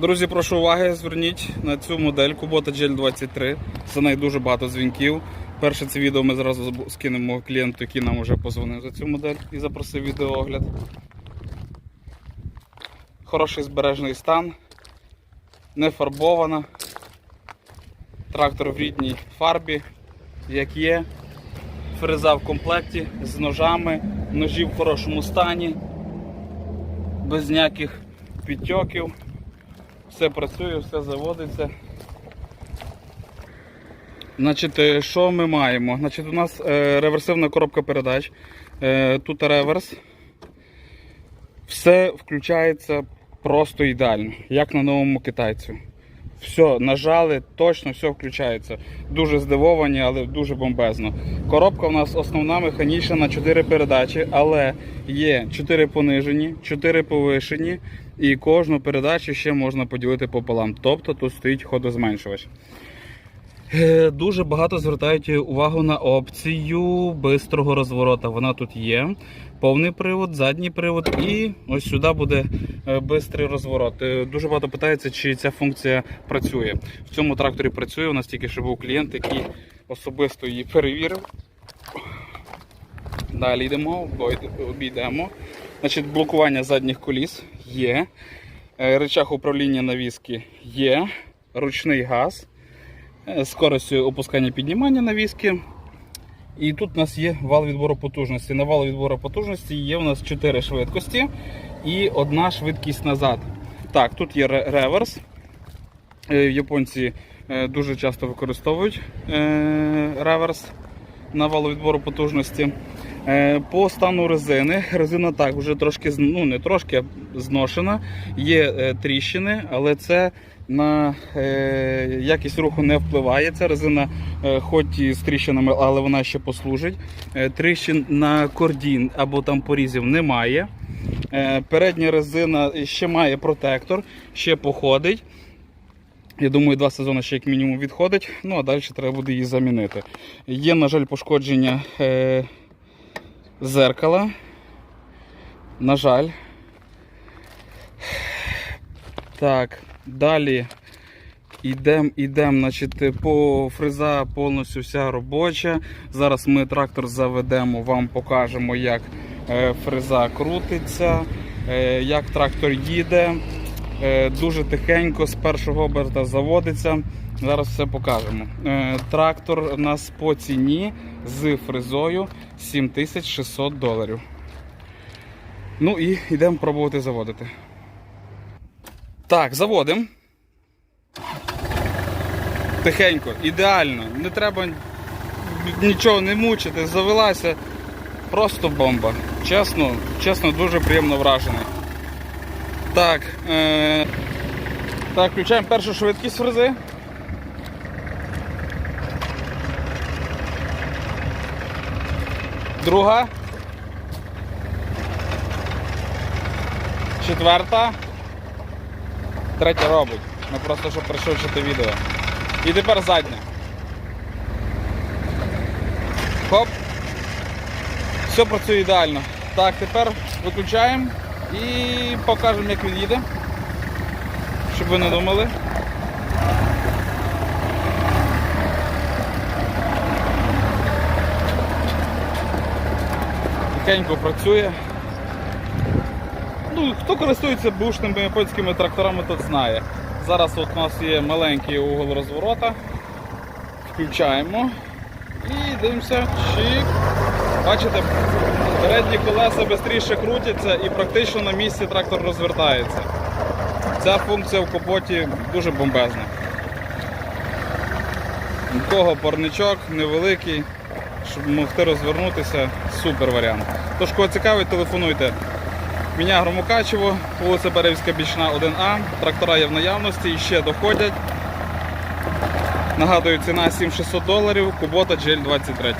Друзі, прошу уваги, зверніть на цю модель Kubota GL23. За неї дуже багато дзвінків. Перше це відео ми зразу скинемо клієнту, який нам вже позвонив за цю модель і запросив відеоогляд. Хороший збережений стан, не фарбована. Трактор в рідній фарбі, як є. Фреза в комплекті з ножами, ножі в хорошому стані, без ніяких підтьоків. Все працює, все заводиться. Значить, е, що ми маємо? Значить, у нас е, реверсивна коробка передач. Е, тут реверс. Все включається просто ідеально, як на новому китайцю. Все, нажали, точно все включається. Дуже здивовані, але дуже бомбезно. Коробка у нас основна механічна на 4 передачі, але є 4 понижені, 4 повишені, і кожну передачу ще можна поділити пополам. Тобто тут стоїть ходозменшувач. Е, Дуже багато звертають увагу на опцію бистрого розворота. Вона тут є. Повний привод, задній привод і ось сюди буде е, бистрий розворот. Е, Дуже багато питається, чи ця функція працює. В цьому тракторі працює. У нас тільки що був клієнт, який особисто її перевірив. Далі йдемо, обійдемо. Значить, блокування задніх коліс є. Рычаг управління навіски є. Ручний газ. Е, Скоростю опускання піднімання навіски. І тут у нас є вал відбору потужності. На вал відбору потужності є у нас 4 швидкості і одна швидкість назад. Так, тут є реверс. Е, Японці е, дуже часто використовують реверс на валовідбору потужності. Е, По стану резини. Резина так вже трошки ну не трошки а зношена. Є тріщини, але це на е, якість руху не впливає. Ця резина, е, хоч і з тріщинами, але вона ще послужить. Е, Тріщин на кордін або там порізів немає. Е, Передня резина ще має протектор, ще походить. Я думаю, два сезони ще як мінімум відходить, ну а далі треба буде її замінити. Є, на жаль, пошкодження е, зеркала. На жаль. Так, далі йдемо, йдем, значить, по фреза повністю вся робоча. Зараз ми трактор заведемо, вам покажемо, як е, фреза крутиться, е, як трактор їде. Е, Дуже тихенько з першого оберта заводиться. Зараз все покажемо. Трактор у нас по ціні з фрезою 7600 доларів. Ну і йдемо пробувати заводити. Так, заводимо. Тихенько, ідеально. Не треба нічого не мучити, завелася. Просто бомба. Чесно, чесно, дуже приємно вражений. Так, е... так, включаємо першу швидкість фрези. Друга. Четверта. Третя робить. Ми просто щоб пришвидшити відео. І тепер задня. Хоп. Все працює ідеально. Так, тепер виключаємо і покажемо, як він їде. Щоб ви не думали. Тихенько працює. Ну, хто користується бушними японськими тракторами, тот знає. Зараз от у нас є маленький угол розворота. Включаємо і дивимося. Чик. Бачите, передні колеса швидше крутяться і практично на місці трактор розвертається. Ця функція в капоті дуже бомбезна. У кого парничок невеликий, щоб могти розвернутися, супер варіант. Тож, кого цікавить, телефонуйте. Мене Громокачево, вулиця Беревська Бічна 1А. Трактора є в наявності ще доходять. Нагадую, ціна 7600 доларів, Кубота GL23.